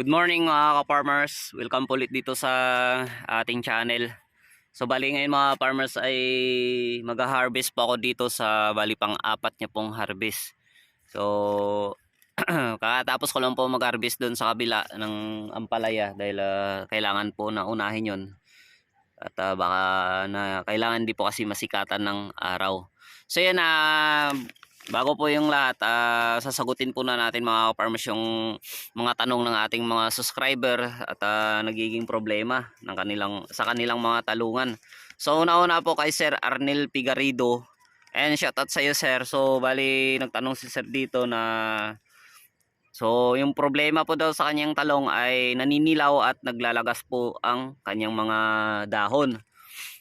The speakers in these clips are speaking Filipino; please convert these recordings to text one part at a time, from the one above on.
Good morning mga ka-farmers. Welcome po ulit dito sa ating channel. So bali ngayon mga farmers ay mag-harvest po ako dito sa bali pang apat niya pong harvest. So kakatapos ko lang po mag-harvest doon sa kabila ng ampalaya dahil ah, kailangan po na unahin yon At ah, baka na kailangan di po kasi masikatan ng araw. So yan na bago po yung lahat, ah, sasagutin po na natin mga farmers yung mga tanong ng ating mga subscriber at ah, nagiging problema ng kanilang sa kanilang mga talungan. So una-una po kay Sir Arnel Pigarido. And shout out sa iyo Sir. So bali nagtanong si Sir dito na So yung problema po daw sa kanyang talong ay naninilaw at naglalagas po ang kanyang mga dahon.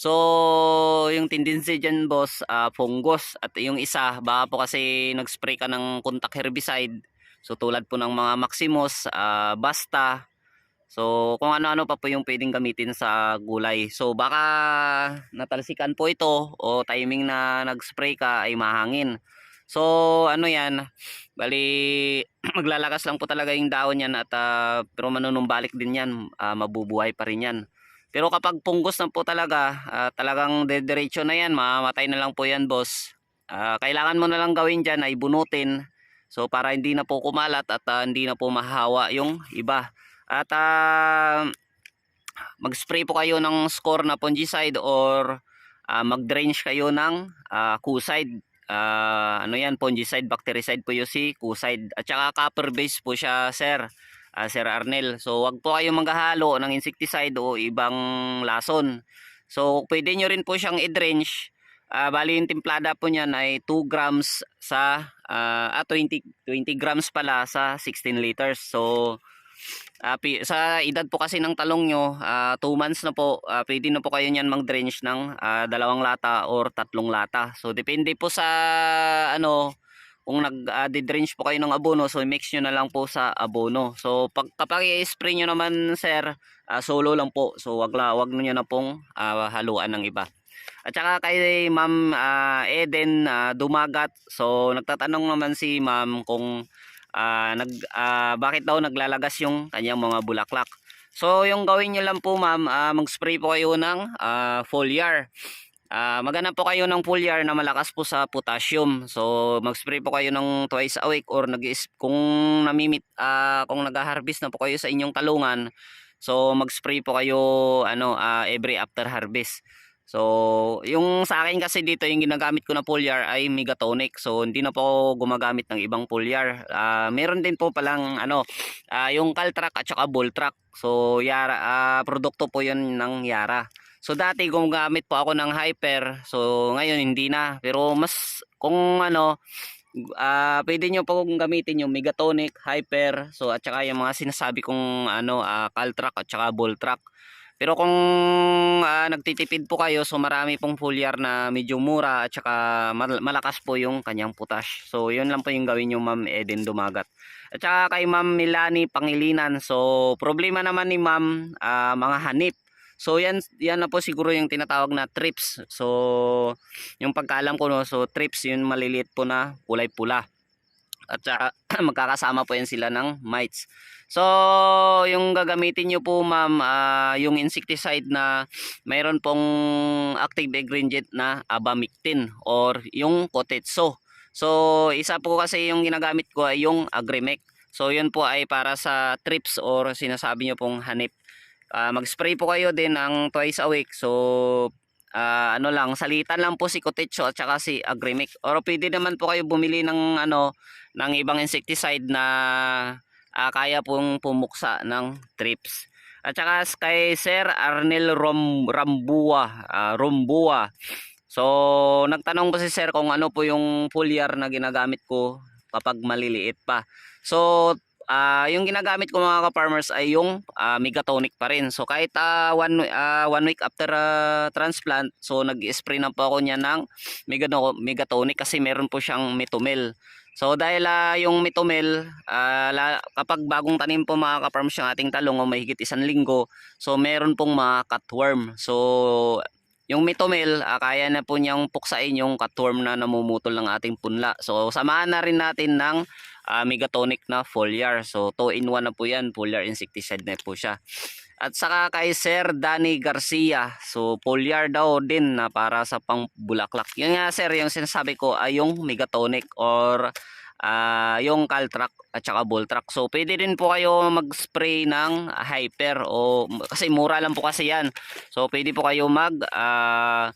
So, yung tendency dyan boss, ah, fungus. At yung isa, baka po kasi nag-spray ka ng contact herbicide. So, tulad po ng mga Maximus, ah, Basta. So, kung ano-ano pa po yung pwedeng gamitin sa gulay. So, baka natalsikan po ito o timing na nag-spray ka ay mahangin. So, ano yan, bali, maglalakas lang po talaga yung dahon yan at ah, pero manunumbalik din yan, ah, mabubuhay pa rin yan. Pero kapag punggos na po talaga, ah, talagang dediretso na yan, mamamatay na lang po yan boss. Ah, kailangan mo na lang gawin dyan ay bunutin. So para hindi na po kumalat at ah, hindi na po mahawa yung iba. At ah, mag-spray po kayo ng score na fungicide or ah, mag-drench kayo ng ah, kuside. Ah, ano yan, fungicide, bactericide po yung si kuside. At saka copper base po siya sir ah, Sir Arnel. So wag po kayong maghahalo ng insecticide o ibang lason. So pwede nyo rin po siyang i-drench. Ah, bali yung timplada po niyan ay 2 grams sa ah, ah, 20 20 grams pala sa 16 liters. So ah, pi- sa edad po kasi ng talong nyo, 2 months na po, ah, pwede na po kayo niyan mag-drench ng ah, dalawang lata or tatlong lata. So depende po sa ano kung nag-drench po kayo ng abono, so mix nyo na lang po sa abono. So pag kapag i-spray nyo naman sir, ah, solo lang po. So wag la wag nyo na pong ah, haluan ng iba. At saka kay Ma'am ah, Eden ah, Dumagat. So nagtatanong naman si Ma'am kung ah, nag ah, bakit daw naglalagas yung kanyang mga bulaklak. So yung gawin nyo lang po Ma'am, ah, mag-spray po kayo ng ah, foliar. Ah, maghanap po kayo ng foliar na malakas po sa potassium. So mag-spray po kayo ng twice a week or nag kung namimit ah, kung nag-harvest na po kayo sa inyong talungan, so mag-spray po kayo ano ah, every after harvest. So, yung sa akin kasi dito yung ginagamit ko na foliar ay Megatonic. So, hindi na po gumagamit ng ibang foliar. Ah, meron din po palang ano, ah, yung Caltrac at saka Voltrac. So, Yara ah, produkto po 'yun ng Yara. So dati gumagamit po ako ng Hyper. So ngayon hindi na. Pero mas kung ano ah pwede nyo po kung gamitin yung Megatonic, Hyper, so at saka yung mga sinasabi kong ano ah, Caltrac at saka Voltrac. Pero kung ah, nagtitipid po kayo so marami pong foliar na medyo mura at saka mal- malakas po yung kanyang potash. So yun lang po yung gawin yung Ma'am Eden Dumagat. At saka kay Ma'am Milani Pangilinan. So problema naman ni Ma'am ah, mga hanip. So yan yan na po siguro yung tinatawag na trips. So yung pagkaalam ko no, so trips yun maliliit po na kulay pula. At saka magkakasama po yan sila ng mites. So yung gagamitin nyo po ma'am ah, yung insecticide na mayroon pong active ingredient na abamectin or yung kotetso. So isa po kasi yung ginagamit ko ay yung agrimec. So yun po ay para sa trips or sinasabi nyo pong hanip. Ah, mag-spray po kayo din ng twice a week. So, ah, ano lang, salitan lang po si Cotecho at saka si Agrimic. Or pwede naman po kayo bumili ng ano, ng ibang insecticide na ah, kaya pong pumuksa ng trips. At saka kay Sir Arnel Rom, Rambua, ah, Rombua. So, nagtanong ko si Sir kung ano po yung foliar na ginagamit ko kapag maliliit pa. So, Ah, yung ginagamit ko mga ka-farmers ay yung ah, Megatonic pa rin. So kahit ah, one, ah, one week after ah, transplant, so nag-spray na po ako niya ng Megatonic kasi meron po siyang metomel. So dahil ah, yung metomel, ah, la- kapag bagong tanim po mga ka-farmers yung ating talong o mahigit isang linggo, so meron pong mga cutworm. So yung metomel, ah, kaya na po niyang puksain yung cutworm na namumutol ng ating punla. So samahan na rin natin ng ah, Megatonic na foliar. So 2 in 1 na po yan, foliar insecticide na po siya. At saka kay Sir Danny Garcia. So foliar daw din na para sa pangbulaklak. Yun nga sir, yung sinasabi ko ay yung Megatonic or ah, yung Caltrac at saka Voltrac. So pwede din po kayo mag-spray ng Hyper o kasi mura lang po kasi yan. So pwede po kayo mag ah,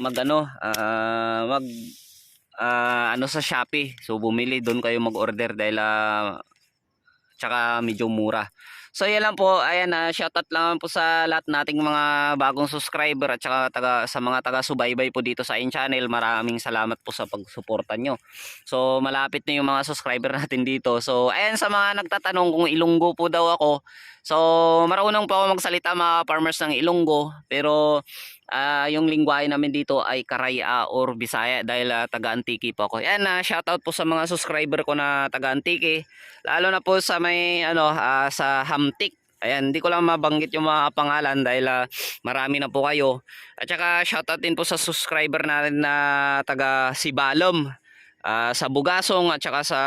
mag ano, ah, mag ah, ano sa Shopee. So bumili doon kayo mag-order dahil ah, tsaka medyo mura. So yan lang po, ayan na shoutout lang po sa lahat nating mga bagong subscriber at saka taga, sa mga taga subaybay po dito sa in channel. Maraming salamat po sa pagsuporta nyo. So malapit na yung mga subscriber natin dito. So ayan sa mga nagtatanong kung Ilonggo po daw ako. So marunong po ako magsalita mga farmers ng Ilonggo pero ah, yung lingwahe namin dito ay Karaya or Bisaya dahil ah, taga Antique po ako. Yan na shoutout po sa mga subscriber ko na taga Antique. Lalo na po sa may ano ah, sa Hamtik. Ayan, hindi ko lang mabanggit yung mga pangalan dahil ah, marami na po kayo. At saka shoutout din po sa subscriber natin na taga Sibalom. ah, sa Bugasong at saka sa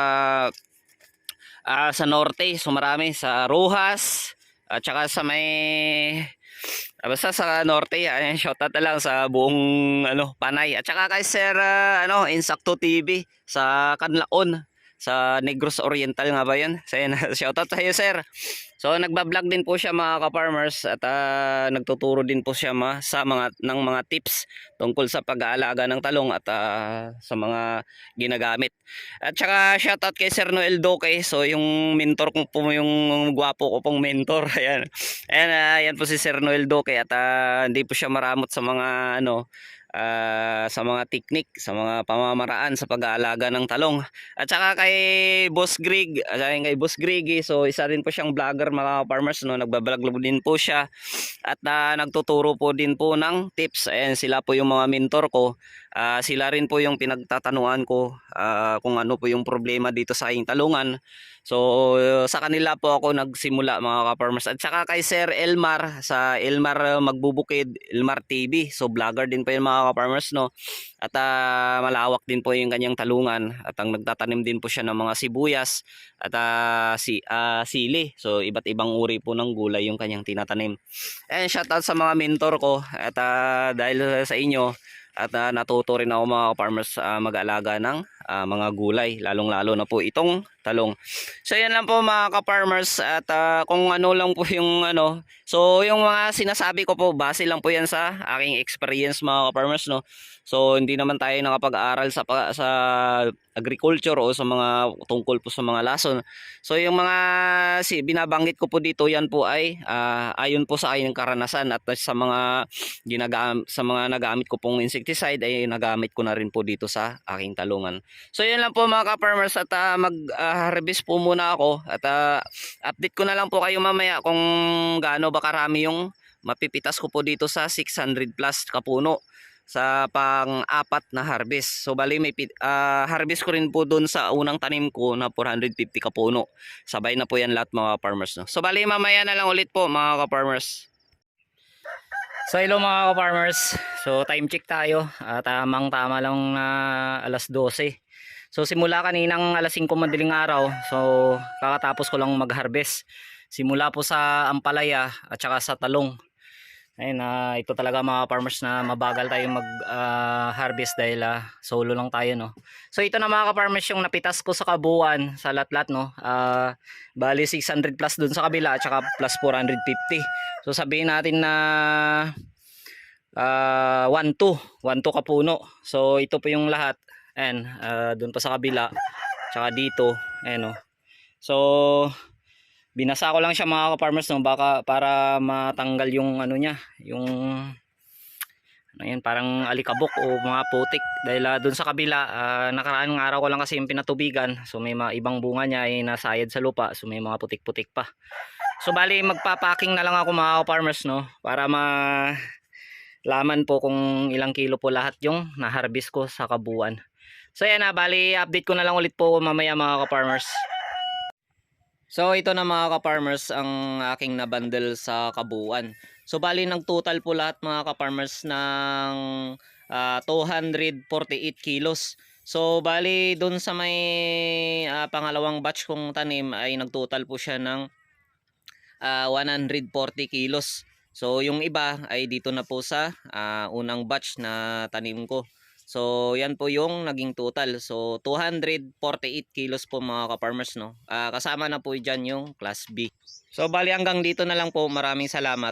ah, sa Norte. So marami sa Rojas at saka sa may Ah, Basta sa norte, ayan, shoutout na lang sa buong ano, Panay. At saka kay Sir ah, ano, Insakto TV sa Kanlaon sa Negros Oriental nga ba 'yan? So, ayan, shoutout sa iyo, Sir. So nagba-vlog din po siya mga ka-farmers at ah, nagtuturo din po siya ma, sa mga ng mga tips tungkol sa pag-aalaga ng talong at ah, sa mga ginagamit. At saka shoutout kay Sir Noel Doque. So yung mentor ko po yung gwapo ko pong mentor. Ayan. Ayan, yan po si Sir Noel Doque at ah, hindi po siya maramot sa mga ano ah, sa mga teknik, sa mga pamamaraan sa pag-aalaga ng talong. At saka kay Boss Greg, at saka kay Boss Greg, so isa rin po siyang vlogger mga farmers no, nagbablog din po siya at ah, nagtuturo po din po ng tips. Ayan, sila po yung mga mentor ko. Ah, sila rin po yung pinagtatanuan ko ah, kung ano po yung problema dito sa aking talungan. So sa kanila po ako nagsimula mga ka-farmers. At saka kay Sir Elmar sa Elmar uh, Magbubukid, Elmar TV. So vlogger din po yung mga ka-farmers no. At ah, malawak din po yung kanyang talungan at ang nagtatanim din po siya ng mga sibuyas at ah, si ah, sili. So iba't ibang uri po ng gulay yung kanyang tinatanim. And shoutout sa mga mentor ko at ah, dahil sa inyo at ah, natuto rin ako mga farmers ah, mag-alaga ng ah, mga gulay lalong lalo na po itong talong. So yan lang po mga ka-farmers at ah, kung ano lang po yung ano so yung mga sinasabi ko po base lang po yan sa aking experience mga ka-farmers no? So hindi naman tayo nakapag-aral sa sa agriculture o sa mga tungkol po sa mga lason. So yung mga si binabanggit ko po dito yan po ay ah, ayon po sa aking karanasan at sa mga ginagam sa mga nagamit ko pong insecticide ay nagamit ko na rin po dito sa aking talungan. So yun lang po mga ka-farmers at ah, mag-harvest po muna ako at ah, update ko na lang po kayo mamaya kung gaano ba karami yung mapipitas ko po dito sa 600 plus kapuno sa pang-apat na harvest. So bali may ah, harvest ko rin po doon sa unang tanim ko na 450 kapuno. Sabay na po yan lahat mga farmers. No? So bali mamaya na lang ulit po mga ka-farmers. So hello mga ka-farmers. So time check tayo. Uh, tamang tama lang na alas 12. So simula kaninang alas 5 madaling araw. So kakatapos ko lang mag-harvest. Simula po sa ampalaya at saka sa talong. Ayun, ah, ito talaga mga farmers na mabagal tayo mag-harvest dahil ah, solo lang tayo no. So ito na mga ka-farmers yung napitas ko sa kabuuan sa lat-lat no. Ah, bali 600 plus dun sa kabila at saka plus 450. So sabihin natin na ah 1 2, 1 2 kapuno. So ito po yung lahat. Ayan, ah, doon pa sa kabila. Tsaka dito, ayan oh. So binasa ko lang siya mga ka-farmers no? Baka para matanggal yung ano niya, yung ano yan, parang alikabok o mga putik. Dahil ah, doon sa kabila ah, nakaraang araw ko lang kasi yung pinatubigan. So may mga ibang bunga niya ay nasayad sa lupa. So may mga putik-putik pa. So bali magpapaking na lang ako mga farmers no? Para ma laman po kung ilang kilo po lahat yung na-harvest ko sa kabuuan. So yan na bali update ko na lang ulit po mamaya mga ka-farmers So ito na mga ka-farmers ang aking nabundle sa kabuuan. So bali ng total po lahat mga ka-farmers ng ah, 248 kilos. So bali doon sa may ah, pangalawang batch kong tanim ay nagtotal po siya ng ah, 140 kilos. So yung iba ay dito na po sa ah, unang batch na tanim ko. So yan po yung naging total. So 248 kilos po mga ka-farmers no. Ah, kasama na po diyan yung class B. So bali hanggang dito na lang po. Maraming salamat.